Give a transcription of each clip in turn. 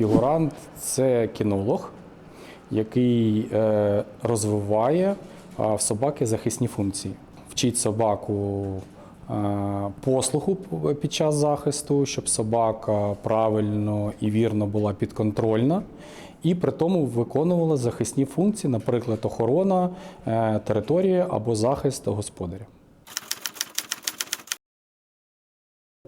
фігурант це кінолог, який е, розвиває в собаки захисні функції. Вчить собаку е, послуху під час захисту, щоб собака правильно і вірно була підконтрольна. І при тому виконувала захисні функції, наприклад, охорона е, території або захист господаря.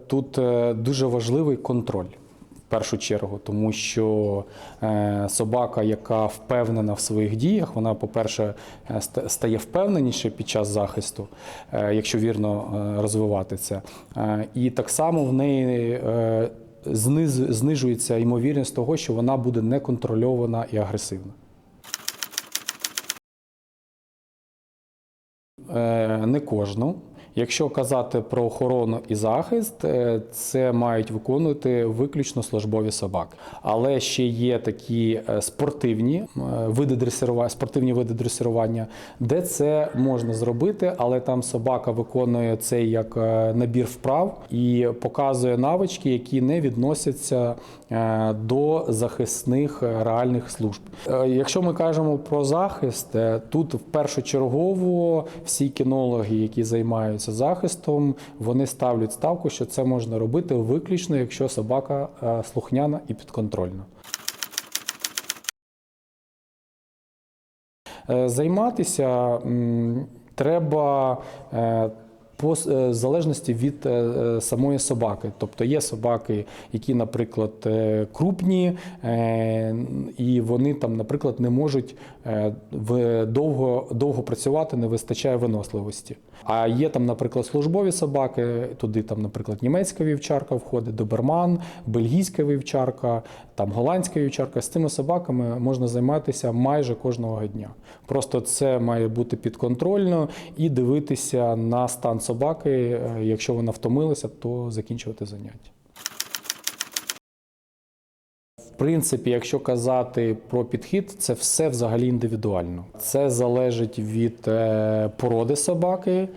Тут дуже важливий контроль в першу чергу, тому що е, собака, яка впевнена в своїх діях, вона, по-перше, е, стає впевненіше під час захисту, е, якщо вірно розвивати це. Е, І так само в неї знижується ймовірність того, що вона буде неконтрольована і агресивна. Не кожну. Якщо казати про охорону і захист, е, це мають виконувати виключно службові собаки. Але ще є такі е, спортивні е, види дресирування, спортивні види дресирування, де це можна зробити, але там собака виконує це як набір вправ і показує навички, які не відносяться до захисних е, реальних служб. Е, Якщо ми кажемо про захист, е, тут першочергово всі кінологи, які займаються захистом, вони ставлять ставку, що це можна робити виключно, якщо собака е, слухняна і підконтрольна. Е, Займатися треба е, по е, залежності від е, самої собаки. Тобто є собаки, які, наприклад, е, крупні, і вони там, наприклад, не можуть довго, довго працювати, не вистачає виносливості. А є там, наприклад, службові собаки, туди там, наприклад, німецька вівчарка входить, доберман, бельгійська вівчарка, там голландська вівчарка. З цими собаками можна займатися майже кожного дня. Просто це має бути підконтрольно і дивитися на стан собаки. Е, Якщо вона втомилася, то закінчувати заняття. Принципі, якщо казати про підхід, це все взагалі індивідуально. Це залежить від е, породи собаки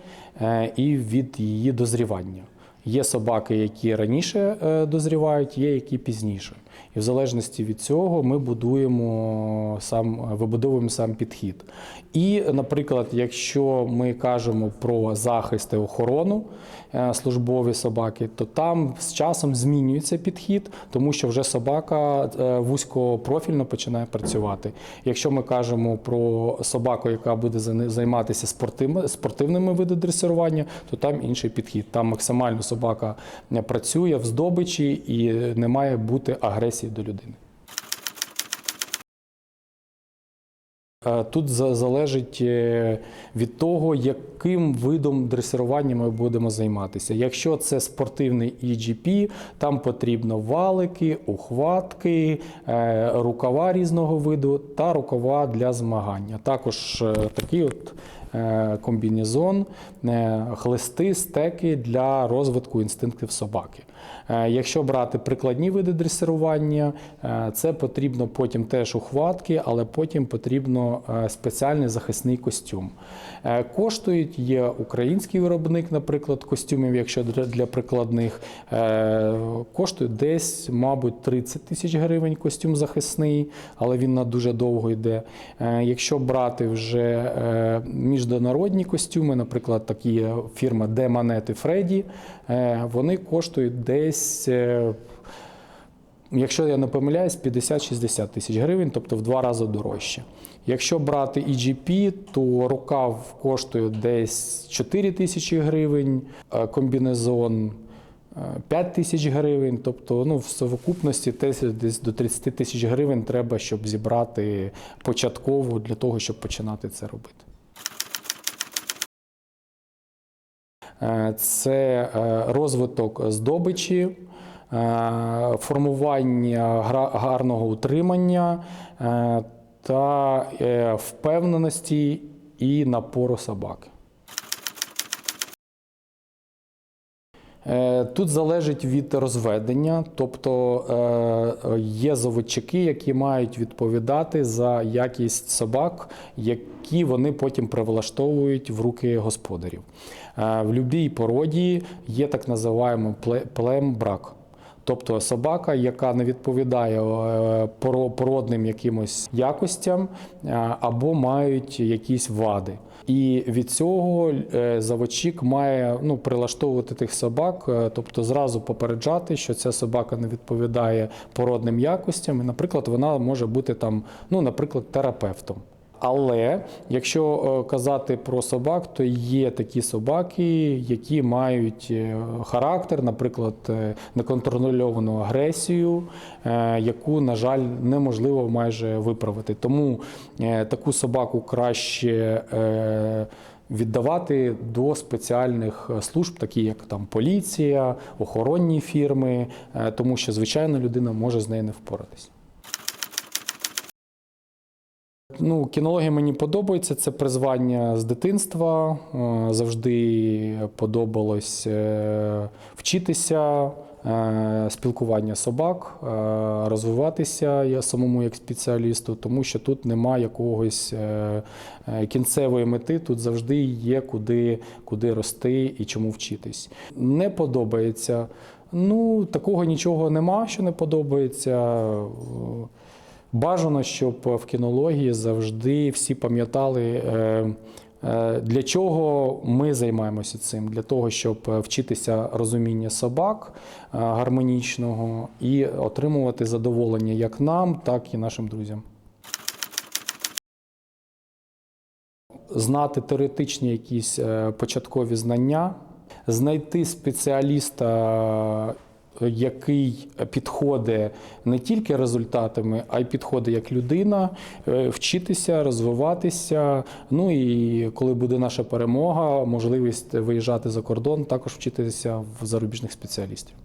е, і від її дозрівання. Є собаки, які раніше е, дозрівають, є які пізніше. І в залежності від цього ми будуємо сам вибудовуємо сам підхід. І, наприклад, якщо ми кажемо про захист і охорону е, службові собаки, то там з часом змінюється підхід, тому що вже собака е, вузькопрофільно починає працювати. Якщо ми кажемо про собаку, яка буде займатися спортивними, видами дресирування, то там інший підхід. Там максимально собака е, працює в здобичі і не має бути агресії до людини. Е, Тут залежить е, від того, яким видом дресирування ми будемо займатися. Якщо це спортивний EGP, там потрібно валики, ухватки, е, рукава різного виду та рукава для змагання. Також такий от комбінезон, хлисти, стеки для розвитку інстинктів собаки. Е, Якщо брати прикладні види дресирування, е, це потрібно потім теж ухватки, але потім потрібно е, спеціальний захисний костюм. Коштують є український виробник, наприклад, костюмів, якщо для прикладних, коштує десь, мабуть, 30 тисяч гривень костюм захисний, але він на дуже довго йде. Якщо брати вже міжнародні костюми, наприклад, такі фірма Manette і Фредді, вони коштують десь. е, Якщо я не помиляюсь, 50-60 тисяч гривень, тобто в два рази дорожче. Якщо брати EGP, то рукав коштує десь 4 тисячі гривень, е, комбінезон е, 5 тисяч гривень. Тобто ну, в совокупності десь до 30 тисяч гривень треба, щоб зібрати початково для того, щоб починати це робити. Це е, розвиток здобичі, е, формування гарного утримання е, та е, впевненості і напору собаки. Тут залежить від розведення, тобто е, є заводчики, які мають відповідати за якість собак, які вони потім прилаштовують в руки господарів. Е, В будь-якій породі є так називаємо плембрак. Тобто собака, яка не відповідає е, породним якимось якостям е, або мають якісь вади. І від цього е, заводчик має ну, прилаштовувати тих собак, е, тобто зразу попереджати, що ця собака не відповідає породним якостям. І, наприклад, вона може бути там, ну, наприклад, терапевтом. Але якщо е, казати про собак, то є такі собаки, які мають е, характер, наприклад, е, неконтрольовану агресію, яку, на жаль, неможливо майже виправити. Тому таку собаку краще. Віддавати до спеціальних служб, такі як там поліція, охоронні фірми, тому що звичайно людина може з нею не впоратись. Ну, кінологія мені подобається. Це призвання з дитинства. Е, Завжди подобалось е, вчитися, е, спілкування собак, розвиватися я самому як спеціалісту, тому що тут немає якогось кінцевої мети. Тут завжди є куди, куди рости і чому вчитись. Не подобається. Ну, такого нічого нема, що не подобається. Е, Бажано, щоб в кінології завжди всі пам'ятали, е, е, для чого ми займаємося цим, для того, щоб вчитися розуміння собак е, гармонічного і отримувати задоволення як нам, так і нашим друзям. Знати теоретичні якісь е, початкові знання, знайти спеціаліста який підходить не тільки результатами, а й підходить як людина, е, вчитися, розвиватися. Ну і коли буде наша перемога, можливість виїжджати за кордон, також вчитися в зарубіжних спеціалістів.